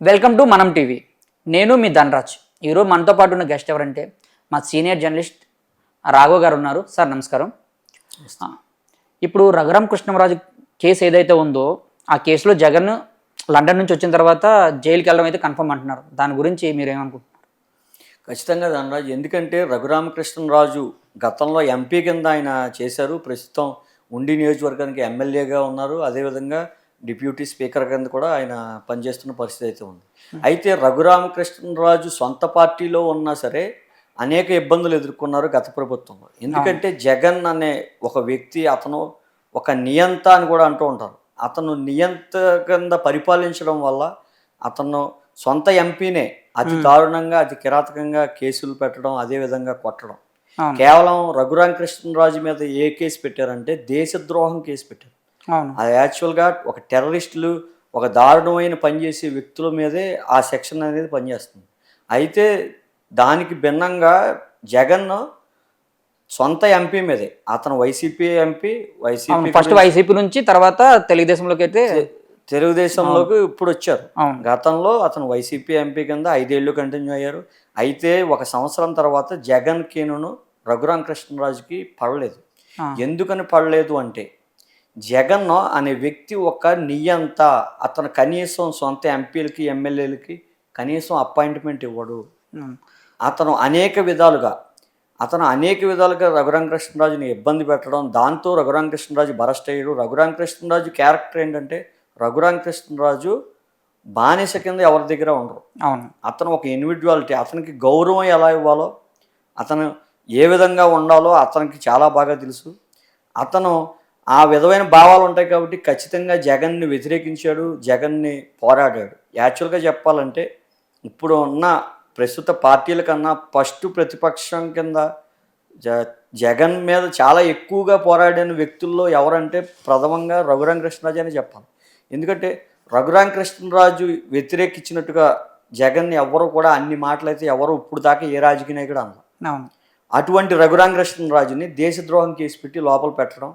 Welcome to మనం TV. నేను మీ ధనరాజ్. ఈరోజు మనతో పాటు ఉన్న గెస్ట్ ఎవరంటే మా సీనియర్ జర్నలిస్ట్ రాఘవ్ గారు ఉన్నారు. సార్ నమస్కారం. ఇప్పుడు రఘురాం కృష్ణరాజు కేసు ఏదైతే ఉందో ఆ కేసులో జగన్ లండన్ నుంచి వచ్చిన తర్వాత జైలుకి వెళ్ళడం అయితే కన్ఫర్మ్ అంటున్నారు. దాని గురించి మీరు ఏమనుకుంటున్నారు? ఖచ్చితంగా ధనరాజు ఎందుకంటే రఘురామకృష్ణరాజు గతంలో ఎంపీ కింద ఆయన చేశారు. ప్రస్తుతం ఉండి నియోజకవర్గానికి ఎమ్మెల్యేగా ఉన్నారు. అదేవిధంగా డిప్యూటీ స్పీకర్ కింద కూడా ఆయన పనిచేస్తున్న పరిస్థితి అయితే ఉంది. అయితే రఘురామకృష్ణరాజు సొంత పార్టీలో ఉన్నా సరే అనేక ఇబ్బందులు ఎదుర్కొన్నారు గత ప్రభుత్వంలో. ఎందుకంటే జగన్ అనే ఒక వ్యక్తి అతను ఒక నియంత అని కూడా అంటూ ఉంటారు. అతను నియంత కింద పరిపాలించడం వల్ల అతను సొంత ఎంపీనే అతి దారుణంగా అతి కిరాతకంగా కేసులు పెట్టడం అదే విధంగా కొట్టడం. కేవలం రఘురామకృష్ణరాజు మీద ఏ కేసు పెట్టారంటే దేశద్రోహం కేసు పెట్టారు. అది యాక్చువల్గా ఒక టెర్రరిస్టులు ఒక దారుణమైన పనిచేసే వ్యక్తుల మీదే ఆ సెక్షన్ అనేది పనిచేస్తుంది. అయితే దానికి భిన్నంగా జగన్ సొంత ఎంపీ మీదే అతను YCP MP YCP first YCP నుంచి తర్వాత తెలుగుదేశంలోకి అయితే తెలుగుదేశంలోకి ఇప్పుడు వచ్చారు. గతంలో అతను వైసీపీ ఎంపీ కింద ఐదేళ్ళు కంటిన్యూ అయ్యారు. అయితే ఒక సంవత్సరం తర్వాత జగన్ కీనును రఘురామ కృష్ణరాజుకి పడలేదు. ఎందుకని పడలేదు అంటే జగన్ అనే వ్యక్తి ఒక నియంత. అతను కనీసం సొంత ఎంపీలకి ఎమ్మెల్యేలకి కనీసం అపాయింట్మెంట్ ఇవ్వడు. అతను అనేక విధాలుగా అతను అనేక విధాలుగా రఘురామకృష్ణరాజుని ఇబ్బంది పెట్టడం దాంతో రఘురామకృష్ణరాజు బరస్ట్ అయ్యాడు. రఘురామకృష్ణరాజు క్యారెక్టర్ ఏంటంటే రఘురామకృష్ణరాజు బానిస కింద ఎవరి దగ్గర ఉండరు. అవును. అతను ఒక ఇండివిజువాలిటీ అతనికి గౌరవం ఎలా ఇవ్వాలో అతను ఏ విధంగా ఉండాలో అతనికి చాలా బాగా తెలుసు. అతను ఆ విధమైన భావాలు ఉంటాయి కాబట్టి ఖచ్చితంగా జగన్ని వ్యతిరేకించాడు జగన్ని పోరాడాడు. యాక్చువల్గా చెప్పాలంటే ఇప్పుడు ఉన్న ప్రస్తుత పార్టీల కన్నా ఫస్ట్ ప్రతిపక్షం కింద జ జగన్ మీద చాలా ఎక్కువగా పోరాడిన వ్యక్తుల్లో ఎవరంటే ప్రథమంగా రఘురామ కృష్ణరాజు అని చెప్పాలి. ఎందుకంటే రఘురామ కృష్ణరాజు వ్యతిరేకించినట్టుగా జగన్ని ఎవరు కూడా అన్ని మాటలైతే ఎవరు ఇప్పుడు దాకా ఏ రాజకీయ నాయకుడు అన్నారు అటువంటి రఘురామ కృష్ణరాజుని దేశద్రోహం కేసు పెట్టి లోపల పెట్టడం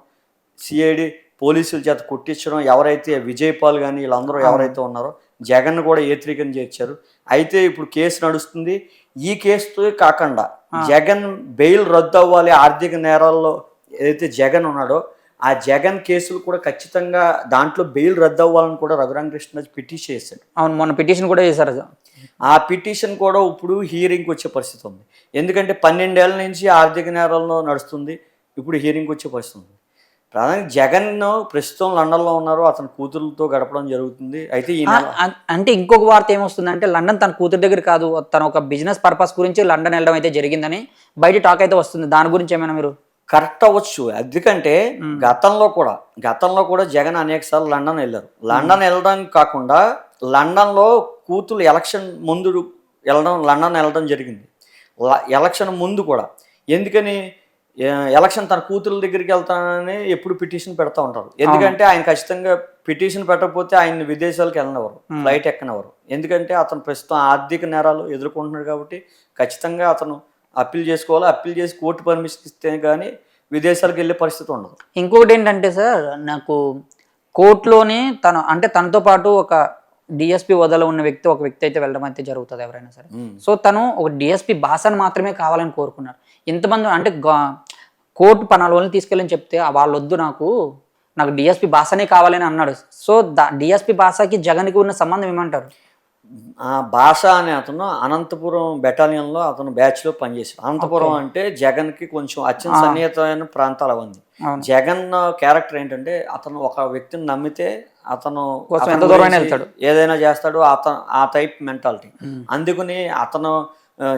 సిఐడి పోలీసుల చేత కొట్టించడం ఎవరైతే విజయపాల్ కానీ వీళ్ళందరూ ఎవరైతే ఉన్నారో జగన్ కూడా ఏత్రికం చేర్చారు. అయితే ఇప్పుడు కేసు నడుస్తుంది. ఈ కేసుతో కాకుండా జగన్ బెయిల్ రద్దు అవ్వాలి ఆర్థిక నేరాల్లో ఏదైతే జగన్ ఉన్నాడో ఆ జగన్ కేసులు కూడా ఖచ్చితంగా దాంట్లో బెయిల్ రద్దు అవ్వాలని కూడా రఘురామ కృష్ణరాజు పిటిషన్ చేశాడు. అవును మొన్న పిటిషన్ కూడా చేశారు ఆ పిటిషన్ కూడా ఇప్పుడు హీరింగ్కి వచ్చే పరిస్థితి ఉంది. ఎందుకంటే పన్నెండేళ్ళ నుంచి ఆర్థిక నేరాల్లో నడుస్తుంది. ఇప్పుడు హీరింగ్కి వచ్చే పరిస్థితి ఉంది. ప్రధానంగా జగన్ ప్రస్తుతం లండన్లో ఉన్నారు అతని కూతురులతో గడపడం జరుగుతుంది. అయితే అంటే ఇంకొక వార్త ఏమొస్తుందంటే లండన్ తన కూతురు దగ్గర కాదు తన ఒక బిజినెస్ పర్పస్ గురించి లండన్ వెళ్ళడం అయితే జరిగిందని బయట టాక్ అయితే వస్తుంది. దాని గురించి ఏమైనా మీరు? కరెక్ట్ అవ్వచ్చు. ఎందుకంటే గతంలో కూడా గతంలో కూడా జగన్ అనేక సార్లు లండన్ వెళ్ళారు. లండన్ వెళ్ళడం కాకుండా లండన్లో కూతురు ఎలక్షన్ ముందు వెళ్ళడం లండన్ వెళ్ళడం జరిగింది. ఎలక్షన్ ముందు కూడా. ఎందుకని? ఎలక్షన్ తన కూతురు దగ్గరికి వెళ్తానని ఎప్పుడు పిటిషన్ పెడతా ఉంటారు. ఎందుకంటే ఆయన ఖచ్చితంగా పిటిషన్ పెట్టకపోతే ఆయన విదేశాలకు వెళ్ళనివ్వరు ఫ్లైట్ ఎక్కనివ్వరు. ఎందుకంటే అతను ప్రస్తుతం ఆర్థిక నేరాలు ఎదుర్కొంటున్నాడు కాబట్టి ఖచ్చితంగా అతను అప్పీల్ చేసుకోవాలి. అప్పీల్ చేసి కోర్టు పర్మిషన్ ఇస్తే కానీ విదేశాలకు వెళ్ళే పరిస్థితి ఉండదు. ఇంకొకటి ఏంటంటే సార్ నాకు కోర్టులోనే తను అంటే తనతో పాటు ఒక డిఎస్పి హోదాలో ఉన్న వ్యక్తి ఒక వ్యక్తి అయితే వెళ్ళడం అయితే జరుగుతుంది ఎవరైనా సరే. సో తను ఒక డిఎస్పి భాషను మాత్రమే కావాలని కోరుకున్నారు. ఇంతమంది అంటే కోర్టు పనాల వాళ్ళని తీసుకెళ్ళని చెప్తే "ఆ, వాళ్ళు వద్దు నాకు నాకు డిఎస్పి భాషనే కావాలని అన్నాడు. సో దా డిఎస్పి భాషకి జగన్కి ఉన్న సంబంధం ఏమంటారు? ఆ భాష అనే అతను అనంతపురం బెటాలియన్లో అతను బ్యాచ్లో పనిచేశాడు. అనంతపురం అంటే జగన్కి కొంచెం అత్యంత సన్నిహితమైన ప్రాంతాలు ఉంది. జగన్ క్యారెక్టర్ ఏంటంటే అతను ఒక వ్యక్తిని నమ్మితే అతను ఎంత దూరమైనా గురించి వెళ్తాడు. ఏదైనా చేస్తాడు అతను ఆ టైప్ మెంటాలిటీ అందుకని అతను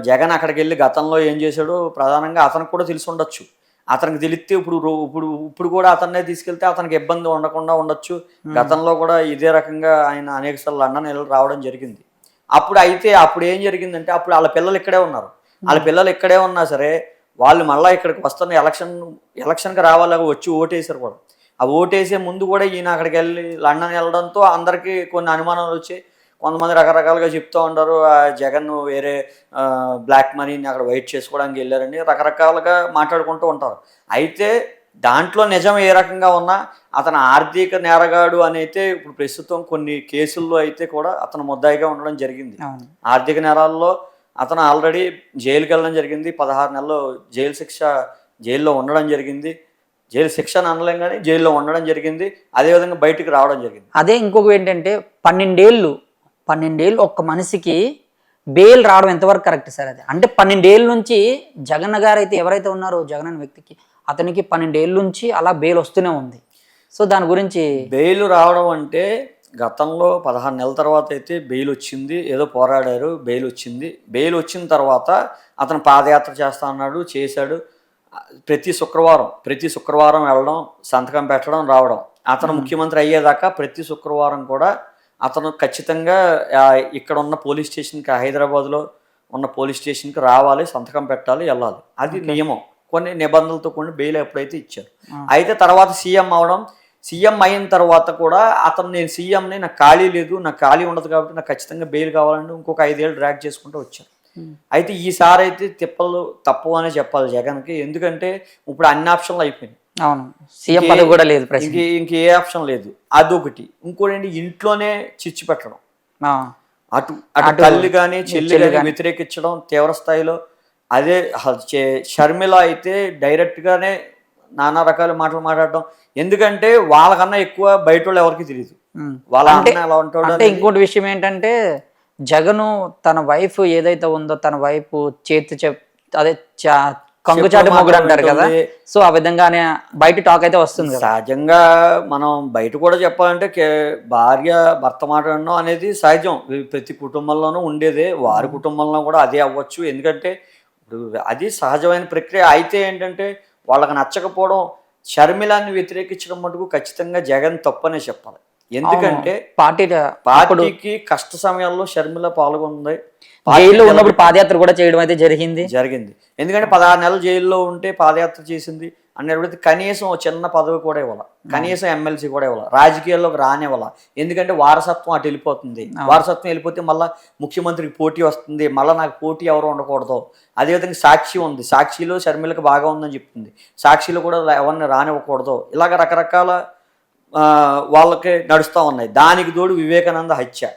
జగన్ అక్కడికి వెళ్ళి గతంలో ఏం చేశాడో ప్రధానంగా అతనికి కూడా తెలిసి ఉండొచ్చు. అతనికి తెలిస్తే ఇప్పుడు ఇప్పుడు ఇప్పుడు కూడా అతన్నే తీసుకెళ్తే అతనికి ఇబ్బంది ఉండకుండా ఉండొచ్చు. గతంలో కూడా ఇదే రకంగా ఆయన అనేక సార్లు లండన్ వెళ్ళి రావడం జరిగింది. అప్పుడు అయితే అప్పుడు ఏం జరిగిందంటే అప్పుడు వాళ్ళ పిల్లలు ఇక్కడే ఉన్నారు. వాళ్ళ పిల్లలు ఇక్కడే ఉన్నా సరే వాళ్ళు మళ్ళీ ఇక్కడికి వస్తున్న ఎలక్షన్ ఎలక్షన్కి రావాలి వచ్చి ఓటేసారు కూడా. ఆ ఓటేసే ముందు కూడా ఈయన అక్కడికి వెళ్ళి లండన్ వెళ్ళడంతో అందరికీ కొన్ని అనుమానాలు వచ్చి కొంతమంది రకరకాలుగా చెప్తూ ఉంటారు ఆ జగన్ వేరే బ్లాక్ మనీని అక్కడ వెయిట్ చేసుకోవడానికి వెళ్ళారని రకరకాలుగా మాట్లాడుకుంటూ ఉంటారు. అయితే దాంట్లో నిజం ఏ రకంగా ఉన్నా అతను ఆర్థిక నేరగాడు అని అయితే ఇప్పుడు ప్రస్తుతం కొన్ని కేసుల్లో అయితే కూడా అతను ముద్దాయిగా ఉండడం జరిగింది. ఆర్థిక నేరాల్లో అతను ఆల్రెడీ జైలుకి వెళ్ళడం జరిగింది. పదహారు నెలలు జైలు శిక్ష జైల్లో ఉండడం జరిగింది. జైలు శిక్ష అని అనలేం కానీ జైల్లో ఉండడం జరిగింది. అదేవిధంగా బయటికి రావడం జరిగింది. అదే ఇంకొక ఏంటంటే పన్నెండేళ్ళు పన్నెండేళ్ళు ఒక్క మనిషికి బెయిల్ రావడం ఎంతవరకు కరెక్ట్ సార్ అది? అంటే పన్నెండేళ్ళ నుంచి జగన్ గారు అయితే ఎవరైతే ఉన్నారో జగన్ అనే వ్యక్తికి అతనికి పన్నెండేళ్ళ నుంచి అలా బెయిల్ వస్తూనే ఉంది. సో దాని గురించి బెయిల్ రావడం అంటే గతంలో పదహారు నెలల తర్వాత అయితే బెయిల్ వచ్చింది ఏదో పోరాడారు బెయిల్ వచ్చింది. బెయిల్ వచ్చిన తర్వాత అతను పాదయాత్ర చేస్తా అన్నాడు చేశాడు. ప్రతి శుక్రవారం ప్రతి శుక్రవారం వెళ్ళడం సంతకం పెట్టడం రావడం. అతను ముఖ్యమంత్రి అయ్యేదాకా ప్రతి శుక్రవారం కూడా అతను ఖచ్చితంగా ఇక్కడ ఉన్న పోలీస్ స్టేషన్కి హైదరాబాద్లో ఉన్న పోలీస్ స్టేషన్కి రావాలి సంతకం పెట్టాలి వెళ్ళాలి. అది నియమం. కొన్ని నిబంధనలతో కొన్ని బెయిల్ ఎప్పుడైతే ఇచ్చారు. అయితే తర్వాత సీఎం అవడం సీఎం అయిన తర్వాత కూడా అతను నేను సీఎంని నాకు ఖాళీ లేదు నాకు ఖాళీ ఉండదు కాబట్టి నాకు ఖచ్చితంగా బెయిల్ కావాలంటే ఇంకొక ఐదేళ్ళు డ్రాగ్ చేసుకుంటూ వచ్చారు. అయితే ఈసారి అయితే తిప్పలు తప్పు అనే చెప్పాలి జగన్కి. ఎందుకంటే ఇప్పుడు అన్ని ఆప్షన్లు అయిపోయినాయి. అవును. సీఎం పదవి కూడా లేదు ఇంక ఇంక ఏ ఆప్షన్ లేదు. అదొకటి. ఇంకోటి ఇంట్లోనే చిచ్చు పెట్టడం. అటు అటు తల్లి కానీ చెల్లి కానీ వ్యతిరేకించడం తీవ్ర స్థాయిలో. అదే షర్మిల అయితే డైరెక్ట్గానే నానా రకాల మాటలు మాట్లాడడం. ఎందుకంటే వాళ్ళకన్నా ఎక్కువ బయట వాళ్ళు ఎవరికి తెలియదు వాళ్ళ అన్న ఎలా ఉంటాడు అంటే ఇంకోటి విషయం ఏంటంటే జగను తన వైఫ్ ఏదైతే ఉందో తన వైఫ్ చేతి చెప్ అదే చా- కంగుచాటి మొగుడు అంటారు కదా. సో ఆ విధంగానే బయట టాక్ అయితే వస్తుంది సహజంగా మనం బయట కూడా చెప్పాలంటే భార్య భర్త మాట్లాడడం అనేది సహజం. ప్రతి కుటుంబంలోనూ ఉండేదే. వారి కుటుంబంలో కూడా అదే అవ్వచ్చు. ఎందుకంటే అది సహజమైన ప్రక్రియ. అయితే ఏంటంటే వాళ్ళకి నచ్చకపోవడం షర్మిలాన్ని వ్యతిరేకించడం మటుకు ఖచ్చితంగా జగన్ తప్పనే చెప్పాలి. ఎందుకంటే పార్టీ పార్టీకి కష్ట సమయాల్లో షర్మిల పాల్గొంది. జైల్లో ఉన్నప్పుడు పాదయాత్ర కూడా చేయడం అయితే జరిగింది. జరిగింది. ఎందుకంటే పదహారు నెలలు జైల్లో ఉంటే పాదయాత్ర చేసింది అనేటువంటి కనీసం చిన్న పదవి కూడా ఇవ్వాలి. కనీసం ఎమ్మెల్సీ కూడా ఇవ్వాలి. రాజకీయాల్లోకి రానివ్వాల. ఎందుకంటే వారసత్వం అటు వెళ్ళిపోతుంది. వారసత్వం వెళ్ళిపోతే మళ్ళీ ముఖ్యమంత్రికి పోటీ వస్తుంది. మళ్ళీ నాకు పోటీ ఎవరు ఉండకూడదు. అదేవిధంగా సాక్షి ఉంది. సాక్షిలో షర్మిలకు బాగా ఉందని చెప్తుంది. సాక్షిలో కూడా ఎవరిని రానివ్వకూడదు. ఇలాగ రకరకాల వాళ్ళకి నడుస్తూ ఉన్నాయి. దానికి తోడు వివేకానంద హత్య.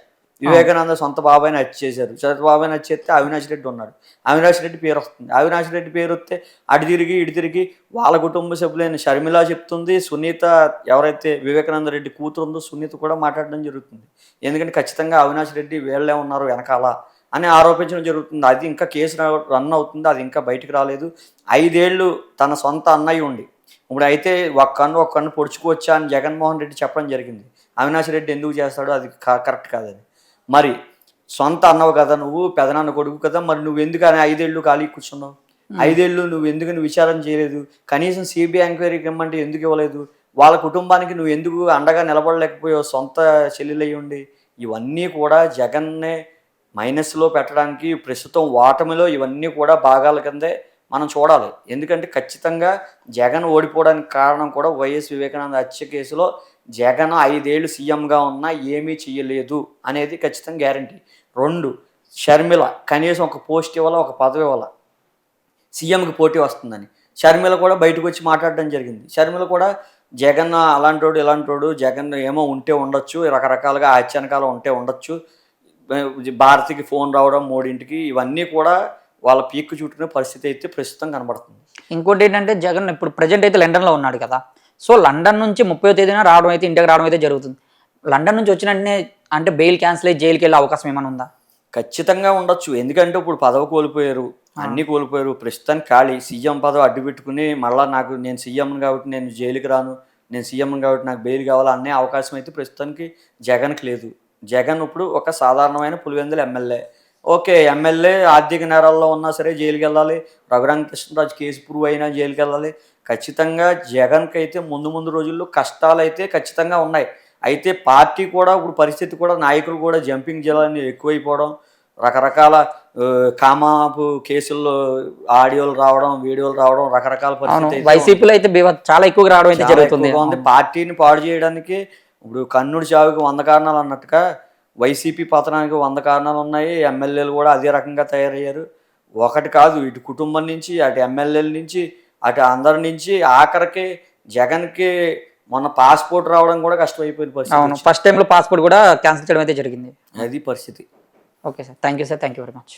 వివేకానంద సొంత బాబాయిని హత్య చేశారు. సొంత బాబాయిని హత్య చేస్తే అవినాష్ రెడ్డి ఉన్నాడు. అవినాష్ రెడ్డి పేరు వస్తుంది. అవినాష్ రెడ్డి పేరు వస్తే అటు తిరిగి ఇటు తిరిగి వాళ్ళ కుటుంబ సభ్యులైన షర్మిల చెప్తుంది సునీత ఎవరైతే వివేకానంద రెడ్డి కూతురు ఉందో సునీత కూడా మాట్లాడడం జరుగుతుంది. ఎందుకంటే ఖచ్చితంగా అవినాష్ రెడ్డి వీళ్ళే ఉన్నారు వెనకాల అని ఆరోపించడం జరుగుతుంది. అది ఇంకా కేసు రన్ అవుతుంది. అది ఇంకా బయటికి రాలేదు. ఐదేళ్ళు తన సొంత అన్నయ్య ఉండి ఇప్పుడు అయితే ఒక కన్ను ఒక కన్ను పొడుచుకోవచ్చా అని జగన్మోహన్ రెడ్డి చెప్పడం జరిగింది. అవినాష్ రెడ్డి ఎందుకు చేస్తాడో అది కా- కరెక్ట్ కాదని. మరి సొంత అన్నవు కదా నువ్వు పెదనాన్న కొడుకు కదా మరి నువ్వు ఎందుకు అని ఐదేళ్ళు ఖాళీ కూర్చున్నావు? ఐదేళ్ళు నువ్వు ఎందుకని విచారణ చేయలేదు? కనీసం సిబిఐ ఎంక్వైరీకి ఇమ్మంటే ఎందుకు ఇవ్వలేదు? వాళ్ళ కుటుంబానికి నువ్వు ఎందుకు అండగా నిలబడలేకపోయావు? సొంత చెల్లెలై ఉండి. ఇవన్నీ కూడా జగన్నే మైనస్లో పెట్టడానికి ప్రస్తుతం ఓటమిలో ఇవన్నీ కూడా భాగాల కిందే మనం చూడాలి. ఎందుకంటే ఖచ్చితంగా జగన్ ఓడిపోవడానికి కారణం కూడా వైఎస్ వివేకానంద హత్య కేసులో జగన్ ఐదేళ్ళు సీఎంగా ఉన్నా ఏమీ చేయలేదు అనేది ఖచ్చితంగా గ్యారంటీ. రెండు షర్మిల కనీసం ఒక పోస్ట్ ఇవ్వాల ఒక పదవి ఇవ్వాల? సీఎంకి పోటీ వస్తుందని. షర్మిల కూడా బయటకు వచ్చి మాట్లాడడం జరిగింది. షర్మిల కూడా జగన్ అలాంటోడు ఇలాంటోడు జగన్ ఏమో ఉంటే ఉండొచ్చు రకరకాలుగా ఆశ్చర్యకాలం ఉంటే ఉండొచ్చు భారతికి ఫోన్ రావడం మూడింటికి ఇవన్నీ కూడా వాళ్ళ పీక్కు చుట్టుకునే పరిస్థితి అయితే ప్రస్తుతం కనబడుతుంది. ఇంకోటి ఏంటంటే జగన్ ఇప్పుడు ప్రజెంట్ అయితే లండన్లో ఉన్నాడు కదా. సో లండన్ నుంచి ముప్పై తేదీన రావడం అయితే ఇంటికి రావడం అయితే జరుగుతుంది. లండన్ నుంచి వచ్చిన వెంటనే అంటే బెయిల్ క్యాన్సిల్ అయ్యి జైలుకి వెళ్ళే అవకాశం ఏమైనా ఉందా? ఖచ్చితంగా ఉండొచ్చు. ఎందుకంటే ఇప్పుడు పదవి కోల్పోయారు అన్ని కోల్పోయారు. ప్రస్తుతానికి ఖాళీ. సీఎం పదవి అడ్డు పెట్టుకుని మళ్ళీ నాకు నేను సీఎం కాబట్టి నేను జైలుకి రాను నేను సీఎం కాబట్టి నాకు బెయిల్ కావాలి అనే అవకాశం అయితే ప్రస్తుతానికి జగన్కి లేదు. జగన్ ఇప్పుడు ఒక సాధారణమైన పులివెందుల ఎమ్మెల్యే. ఓకే ఎమ్మెల్యే ఆర్థిక నేరాల్లో ఉన్నా సరే జైలుకి వెళ్ళాలి రఘురామకృష్ణరాజు కేసు ప్రూవ్ అయినా జైలుకి వెళ్ళాలి ఖచ్చితంగా జగన్కి అయితే ముందు ముందు రోజుల్లో కష్టాలు అయితే ఖచ్చితంగా ఉన్నాయి. అయితే పార్టీ కూడా ఇప్పుడు పరిస్థితి కూడా నాయకులు కూడా జంపింగ్ జిల్లాని ఎక్కువైపోవడం రకరకాల కామాపు కేసుల్లో ఆడియోలు రావడం వీడియోలు రావడం రకరకాల పరిస్థితి వైసీపీలో అయితే చాలా ఎక్కువగా రావడం అయితే జరుగుతుంది. పార్టీని పాడు చేయడానికి ఇప్పుడు కన్నుడి చావుకి వంద కారణాలు అన్నట్టుగా వైసీపీ పతనానికి వంద కారణాలు ఉన్నాయి. ఎమ్మెల్యేలు కూడా అదే రకంగా తయారయ్యారు. ఒకటి కాదు ఇటు కుటుంబం నుంచి అటు ఎమ్మెల్యేల నుంచి అటు అందరి నుంచి ఆఖరికి జగన్కి మొన్న పాస్పోర్ట్ రావడం కూడా కష్టమైపోయిన పరిస్థితి అవును ఫస్ట్ టైంలో పాస్పోర్ట్ కూడా క్యాన్సిల్ చేయడం అయితే జరిగింది. అది పరిస్థితి. Okay sir. Thank you sir thank you very much